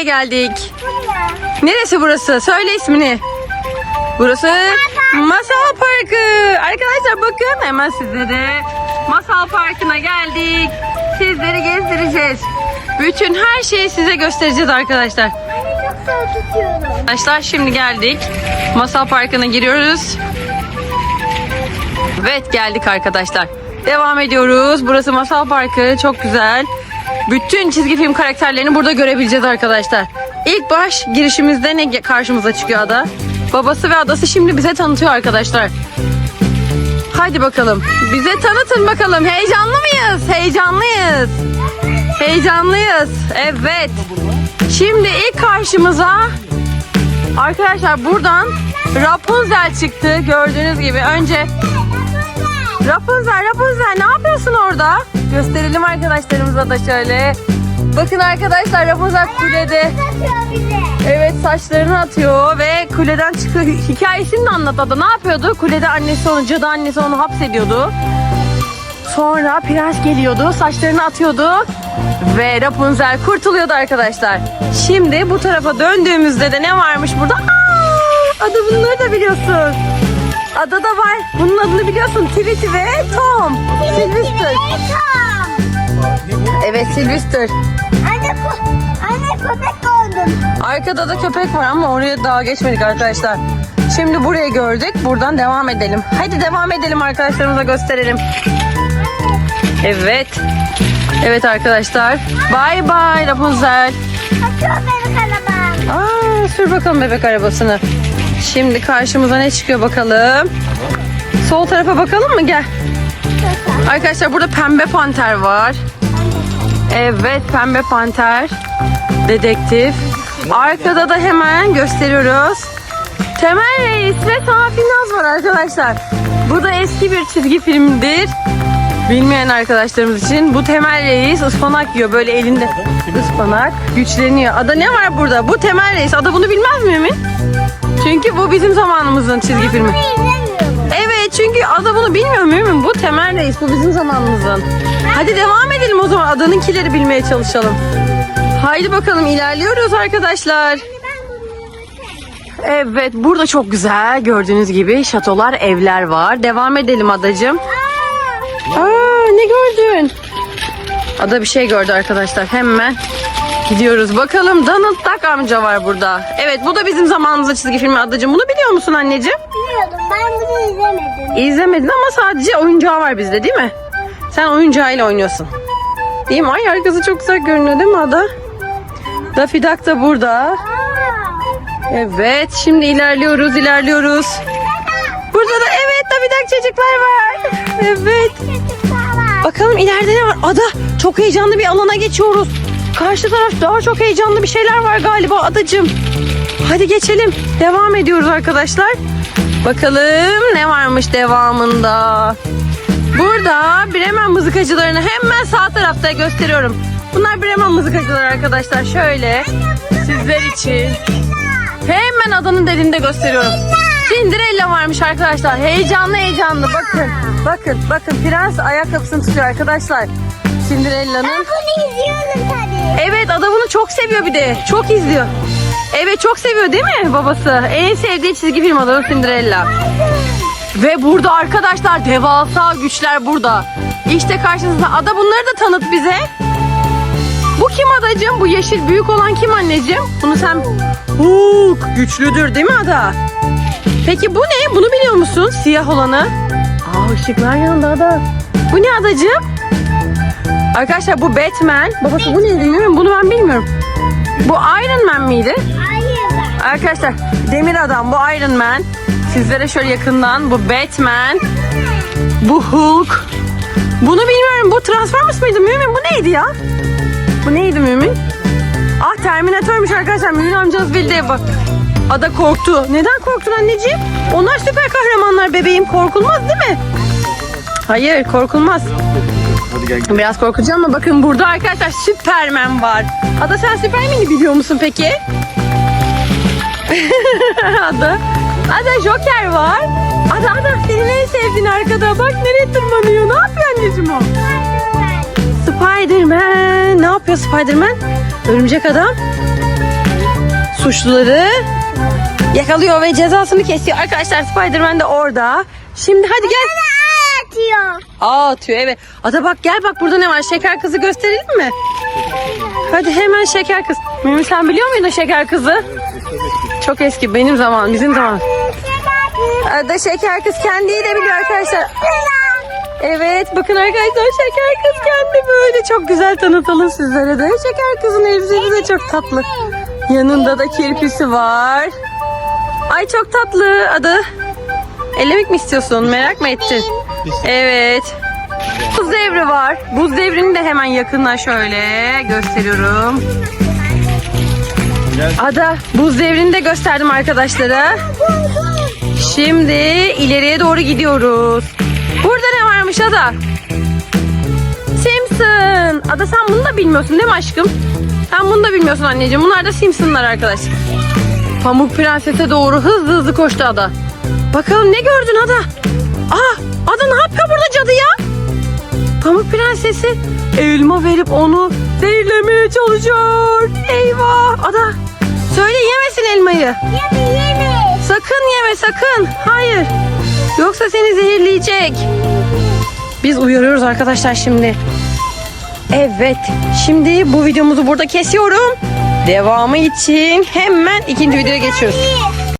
nereye geldik? Neresi burası? Söyle ismini. Burası Masal Parkı. Arkadaşlar bakın hemen sizlere Masal Parkı'na geldik. Sizleri gezdireceğiz. Bütün her şeyi size göstereceğiz arkadaşlar. Arkadaşlar şimdi geldik. Masal Parkı'na giriyoruz. Evet geldik arkadaşlar. Devam ediyoruz. Burası Masal Parkı. Çok güzel. Bütün çizgi film karakterlerini burada görebileceğiz arkadaşlar. İlk baş girişimizde ne karşımıza çıkıyor ada? Babası ve adası şimdi bize tanıtıyor arkadaşlar. Haydi bakalım. Bize tanıtın bakalım. Heyecanlı mıyız? Heyecanlıyız. Heyecanlıyız. Evet. Şimdi ilk karşımıza arkadaşlar buradan Rapunzel çıktı. Gördüğünüz gibi önce Rapunzel, Rapunzel ne yapıyorsun orada? Gösterelim arkadaşlarımıza da şöyle. Bakın arkadaşlar Rapunzel kulede. Evet saçlarını atıyor ve kuleden çıkıyor. Hikayesini de anlat ada. Ne yapıyordu? Kulede annesi onu, cadı annesi onu hapsediyordu. Sonra prens geliyordu, saçlarını atıyordu ve Rapunzel kurtuluyordu arkadaşlar. Şimdi bu tarafa döndüğümüzde de ne varmış burada? Aa, adı bunları da biliyorsun. Ada da var. Bunun adını biliyorsun. Tweety ve Tom. Sylvester. Evet Sylvester. Anne, ko anne köpek gördüm. Arkada da köpek var ama oraya daha geçmedik arkadaşlar. Şimdi burayı gördük. Buradan devam edelim. Hadi devam edelim arkadaşlarımıza gösterelim. Evet. Evet arkadaşlar. Bay bay Rapunzel. Satıyor bebek arabam. Aa, sür bakalım bebek arabasını. Şimdi karşımıza ne çıkıyor bakalım. Sol tarafa bakalım mı? Gel. Arkadaşlar burada pembe panter var. Evet pembe panter. Dedektif. Arkada da hemen gösteriyoruz. Temel Reis ve Safi Naz var arkadaşlar. Bu da eski bir çizgi filmdir. Bilmeyen arkadaşlarımız için bu Temel Reis ıspanak yiyor böyle elinde ıspanak güçleniyor. Ada ne var burada? Bu Temel Reis. Ada bunu bilmez mi Emin? Çünkü bu bizim zamanımızın çizgi filmi. Evet çünkü Ada bunu bilmiyor Mümin. Bu Temel Reis. Bu bizim zamanımızın. Hadi devam edelim o zaman. Adanınkileri bilmeye çalışalım. Haydi bakalım ilerliyoruz arkadaşlar. Evet burada çok güzel gördüğünüz gibi şatolar evler var. Devam edelim adacığım. Aa ne gördün? Ada bir şey gördü arkadaşlar. Hemen gidiyoruz. Bakalım Donald Duck amca var burada. Evet bu da bizim zamanımızda çizgi filmi adacığım. Bunu biliyor musun anneciğim? Biliyordum ben bunu izlemedim. İzlemedin ama sadece oyuncağı var bizde değil mi? Sen oyuncağıyla oynuyorsun. Değil mi? Ay arkası çok güzel görünüyor değil mi Ada? Daffy Duck da burada. Evet şimdi ilerliyoruz ilerliyoruz. Burada da evet Daffy Duck çocuklar var. Evet. Bakalım ileride ne var? Ada çok heyecanlı bir alana geçiyoruz. Karşı taraf daha çok heyecanlı bir şeyler var galiba adacığım. Hadi geçelim. Devam ediyoruz arkadaşlar. Bakalım ne varmış devamında. Burada Bremen mızıkacılarını hemen sağ tarafta gösteriyorum. Bunlar Bremen mızıkacıları arkadaşlar. Şöyle sizler için. Hemen adanın dediğinde gösteriyorum. Cinderella varmış arkadaşlar. Heyecanlı heyecanlı. Bakın. Bakın. Bakın. Prens ayakkabısını tutuyor arkadaşlar. Cinderella'nın. Ben bunu izliyorum. Evet ada bunu çok seviyor bir de. Çok izliyor. Evet çok seviyor değil mi babası? En sevdiği çizgi film adı Cinderella. Ve burada arkadaşlar devasa güçler burada. İşte karşınızda. Ada bunları da tanıt bize. Bu kim adacığım? Bu yeşil büyük olan kim anneciğim? Bunu sen... Hulk güçlüdür değil mi Ada? Peki bu ne? Bunu biliyor musun? Siyah olanı. Aa ışıklar yanında Ada. Bu ne adacığım? Arkadaşlar bu Batman. Babası bu ne bilmiyorum. Bunu ben bilmiyorum. Bu Iron Man miydi? Arkadaşlar demir adam bu Iron Man. Sizlere şöyle yakından bu Batman. Bu Hulk. Bunu bilmiyorum. Bu Transformers mıydı Mümin? Bu neydi ya? Bu neydi Mümin? Ah Terminator'muş arkadaşlar. Mümin amcanız bildi. Bak. Ada korktu. Neden korktun anneciğim? Onlar süper kahramanlar bebeğim. Korkulmaz değil mi? Hayır korkulmaz. Hadi gel gidelim. Biraz korkutucu ama bakın burada arkadaşlar Süpermen var. Ada sen Süpermen'i biliyor musun peki? Ada. Ada Joker var. Ada Ada senin en sevdiğin arkada. Bak nereye tırmanıyor. Ne yapıyor anneciğim o? Spiderman. Ne yapıyor Spiderman? Örümcek adam. suçluları yakalıyor ve cezasını kesiyor. Arkadaşlar Spider-Man de orada. Şimdi hadi gel. Atıyor. Aa atıyor evet. Ada bak gel bak burada ne var? Şeker kızı gösterelim mi? Hadi hemen şeker kız. Mümin sen biliyor muydun şeker kızı? Çok eski benim zaman bizim zaman. Ada şeker kız kendiyi de biliyor arkadaşlar. Evet bakın arkadaşlar şeker kız kendi böyle çok güzel tanıtalım sizlere de. Şeker kızın elbisesi de çok tatlı. Yanında da kirpisi var. Ay çok tatlı adı. Ellemek mi istiyorsun? Merak mı ettin? Evet. Buz devri var. Buz devrini de hemen yakından şöyle gösteriyorum. Ada buz devrini de gösterdim arkadaşlara. Şimdi ileriye doğru gidiyoruz. Burada ne varmış Ada? Simpson. Ada sen bunu da bilmiyorsun değil mi aşkım? Sen bunu da bilmiyorsun anneciğim. Bunlar da Simpsonlar arkadaş. Pamuk Prenses'e doğru hızlı hızlı koştu Ada. Bakalım ne gördün Ada? Aa, Ada ne yapıyor burada cadı ya? Pamuk Prenses'i elma verip onu zehirlemeye çalışıyor. Eyvah! Ada söyle yemesin elmayı. Yeme yeme. Sakın yeme sakın. Hayır. Yoksa seni zehirleyecek. Biz uyarıyoruz arkadaşlar şimdi. Evet. Şimdi bu videomuzu burada kesiyorum. Devamı için hemen ikinci videoya geçiyoruz.